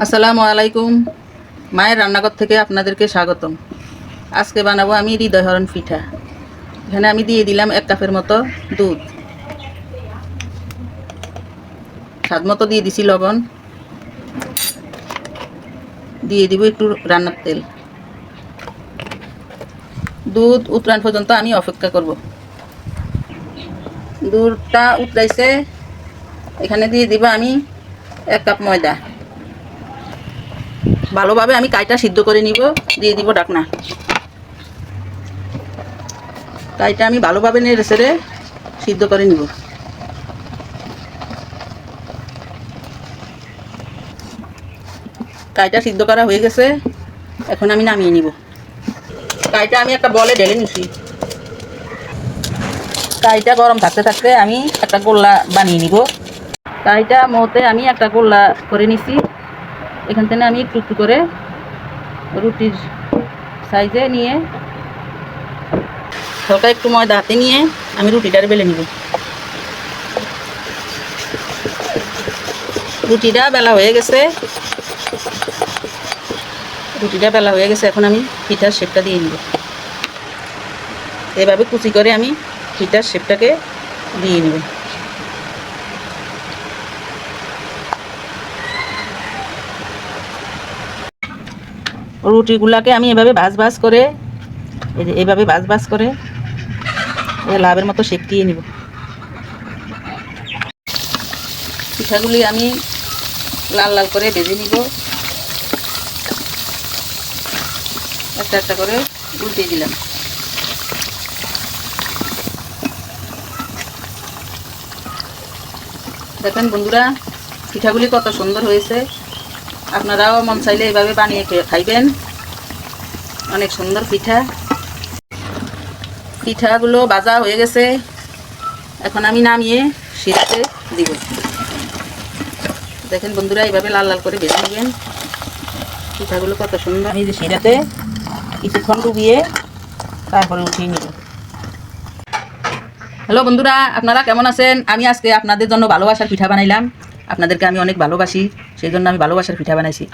আসসালামু আলাইকুম। মায়ের রান্নাঘর থেকে আপনাদেরকে স্বাগতম। আজকে বানাবো আমি হৃদয়হরণ পিঠা। এখানে আমি দিয়ে দিলাম এক কাপের মতো দুধ। স্বাদ মতো দিয়ে দিছি লবণ। দিয়ে দিব একটু রান্নার তেল। দুধ উতরান পর্যন্ত আমি অপেক্ষা করব। দুধটা উতরাইছে এখানে দিয়ে দিব আমি এক কাপ ময়দা। ভালোভাবে আমি কাইটা সিদ্ধ করে নিব, দিয়ে দিব ডাকনা। কাইটা আমি ভালোভাবে নেড়ে সেড়ে সিদ্ধ করে নিব। কাইটা সিদ্ধ করা হয়ে গেছে, এখন আমি নামিয়ে নিব। কাইটা আমি একটা বলে ঢেলে নিছি। কাইটা গরম থাকতে থাকতে আমি একটা গোল্লা বানিয়ে নিব। কাইটা মতে আমি একটা গোল্লা করে নিছি। এখান থেকে আমি একটু একটু করে রুটির সাইজে নিয়ে হালকা একটু ময়দা হাতে নিয়ে আমি রুটিটার বেলে নিব। রুটিটা বেলা হয়ে গেছে। রুটিটা বেলা হয়ে গেছে, এখন আমি পিঠার শেপটা দিয়ে নিব। এভাবে কুচি করে আমি পিঠার শেপটাকে দিয়ে নিব। রুটিগুলাকে আমি এভাবে ভাজ ভাজ করে এভাবে ভাজ ভাজ করে লাভের মতো সেকিয়ে নিব। পিঠাগুলি আমি লাল লাল করে ভেজে নিব। একটা একটা করে উল্টে দিলাম। দেখেন বন্ধুরা, পিঠাগুলি কত সুন্দর হয়েছে। আপনারাও মন চাইলে এইভাবে বানিয়ে খাইবেন। অনেক সুন্দর পিঠা। পিঠাগুলো ভাজা হয়ে গেছে। এখন আমি নামিয়ে শীতে দিব। দেখেন বন্ধুরা, এইভাবে লাল লাল করে ভেজে নেবেন। পিঠাগুলো কত সুন্দর। এই যে শিরাতে কিছুক্ষণ ডুবিয়ে তারপরে উঠিয়ে নিব। হ্যালো বন্ধুরা, আপনারা কেমন আছেন? আমি আজকে আপনাদের জন্য ভালোবাসার পিঠা বানাইলাম। আপনাদেরকে আমি অনেক ভালোবাসি সেই জন্য আমি ভালোবাসার পিঠা বানাইছি।